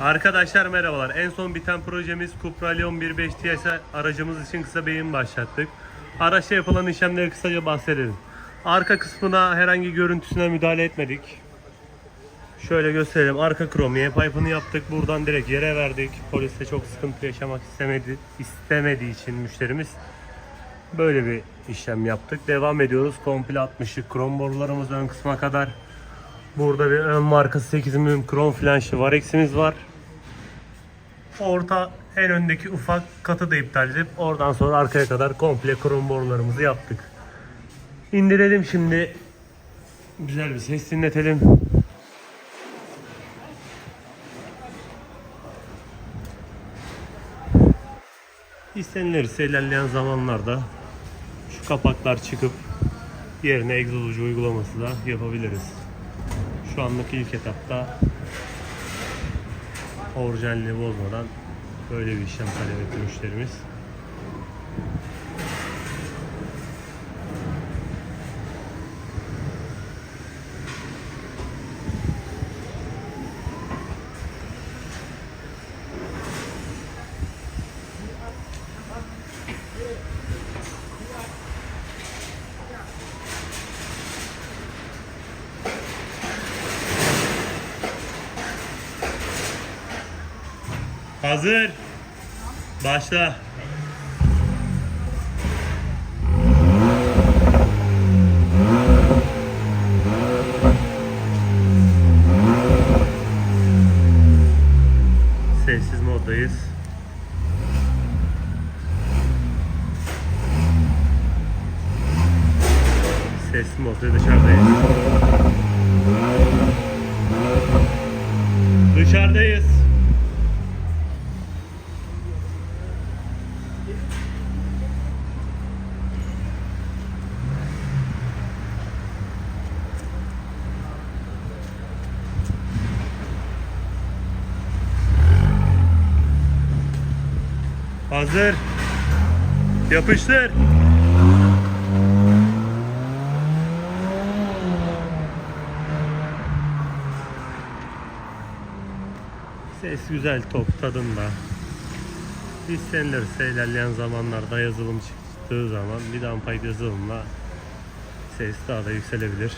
Arkadaşlar merhabalar. En son biten projemiz Cupra Leon 1.5 TS aracımız için kısa beyin başlattık. Araçta yapılan işlemleri kısaca bahsedelim. Arka kısmına herhangi görüntüsüne müdahale etmedik. Şöyle gösterelim. Arka kromiye pipe'ını yaptık. Buradan direkt yere verdik. Polis de çok sıkıntı yaşamak istemedi, istemediği için müşterimiz böyle bir işlem yaptık. Devam ediyoruz. Komple 60'lık krom borularımız ön kısma kadar. Burada bir ön markası 8 mm krom flanşı Varex'imiz var. Orta en öndeki ufak katı da iptal edip oradan sonra arkaya kadar komple krom borularımızı yaptık. İndirelim şimdi. Güzel bir ses dinletelim. İstenilirse ilerleyen zamanlarda şu kapaklar çıkıp yerine egzoz ucu uygulaması da yapabiliriz. Şu anlık ilk etapta orijinalliği bozmadan böyle bir işlem talep etti müşterimiz. Hazır. Başla. Sessiz moddayız. Sesli modda dışarıdayız. Dışarıdayız. Hazır. Yapıştır. Ses güzel top tadında. İstenilirse ilerleyen zamanlarda yazılım çıktığı zaman bir downpipe yazılımla ses daha da yükselebilir.